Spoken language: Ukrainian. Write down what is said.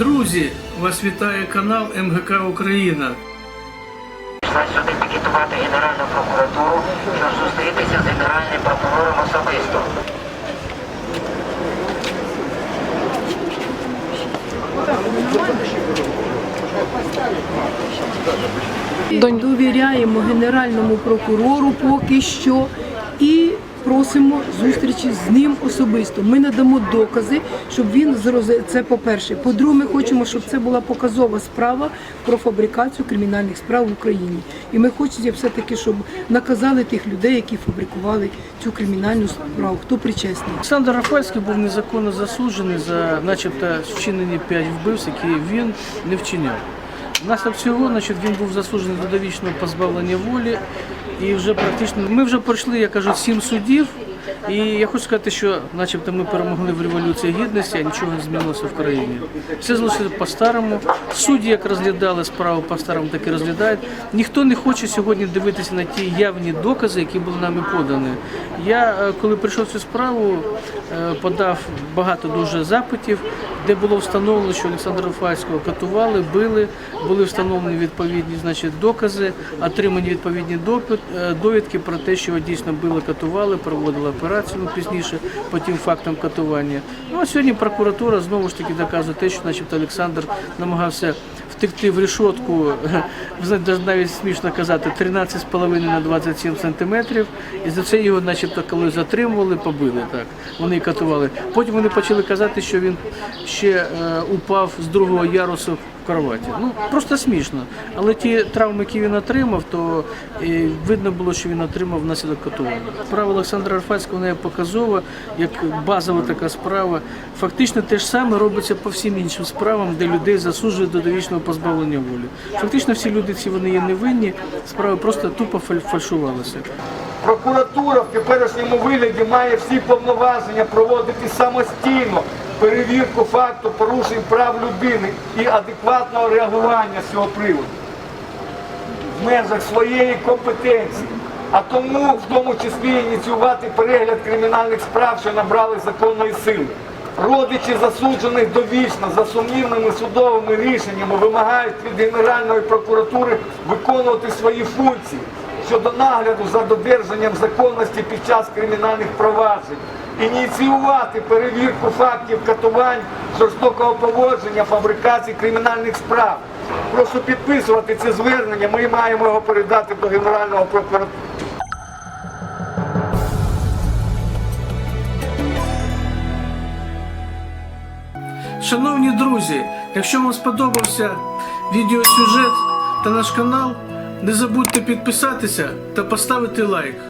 Друзі, вас вітає канал МГК Україна. Прийшла сюди пікетувати Генеральну прокуратуру, щоб зустрітися з Генеральним прокурором особисто. Довіряємо генеральному прокурору поки що і просимо зустрічі з ним особисто. Ми надамо докази, щоб він зроз- це по-перше. По-друге, ми хочемо, щоб це була показова справа про фабрикацію кримінальних справ в Україні. І ми хочемо все-таки, щоб наказали тих людей, які фабрикували цю кримінальну справу. Хто причесний? Олександр Рафальський був незаконно засуджений за начебто вчинені 5 вбивств, які він не вчиняв. Внаслідок цього значить, він був засуджений до довічного позбавлення волі. І вже практично ми вже пройшли, я кажу, сім судів. І я хочу сказати, що начебто ми перемогли в революції гідності, а нічого не змінилося в країні. Все залишилося по-старому. Судді, як розглядали справу по-старому, так і розглядають. Ніхто не хоче сьогодні дивитися на ті явні докази, які були нами подані. Я, е, коли прийшов цю справу, подав багато дуже запитів, де було встановлено, що Олександра Рафальського катували, били, були встановлені відповідні значить, докази, отримані відповідні е, довідки про те, що його дійсно били, катували, проводили операцію пізніше по тим фактам катування. Ну а сьогодні прокуратура знову ж таки доказує те, що начебто Олександр намагався втекти в решетку, ви навіть смішно казати, 13,5 на 27 сантиметрів. І за це його, начебто, коли затримували, побили так. Вони катували. Потім вони почали казати, що він ще е, упав з другого ярусу в кроваті. Ну просто смішно. Але ті травми, які він отримав, то е, видно було, що він отримав внаслідок катування. Справа Олександра Рафальського вона є показова, як базова така справа. Фактично те ж саме робиться по всім іншим справам, де людей засуджують до довічного позбавлення волі. Фактично всі люди ці вони є невинні, справи просто тупо фаль- фальшувалися. Прокуратура в теперішньому вигляді має всі повноваження проводити самостійно перевірку факту порушень прав людини і адекватного реагування з цього приводу в межах своєї компетенції. А тому, в тому числі, ініціювати перегляд кримінальних справ, що набрали законної сили. Родичі засуджених довічно за сумнівними судовими рішеннями вимагають від Генеральної прокуратури виконувати свої функції щодо нагляду за додержанням законності під час кримінальних проваджень, ініціювати перевірку фактів катувань, жорстокого поводження, фабрикації кримінальних справ. Прошу підписувати це звернення. Ми маємо його передати до Генерального прокурора. Шановні друзі, якщо вам сподобався відеосюжет та наш канал, не забудьте підписатися та поставити лайк.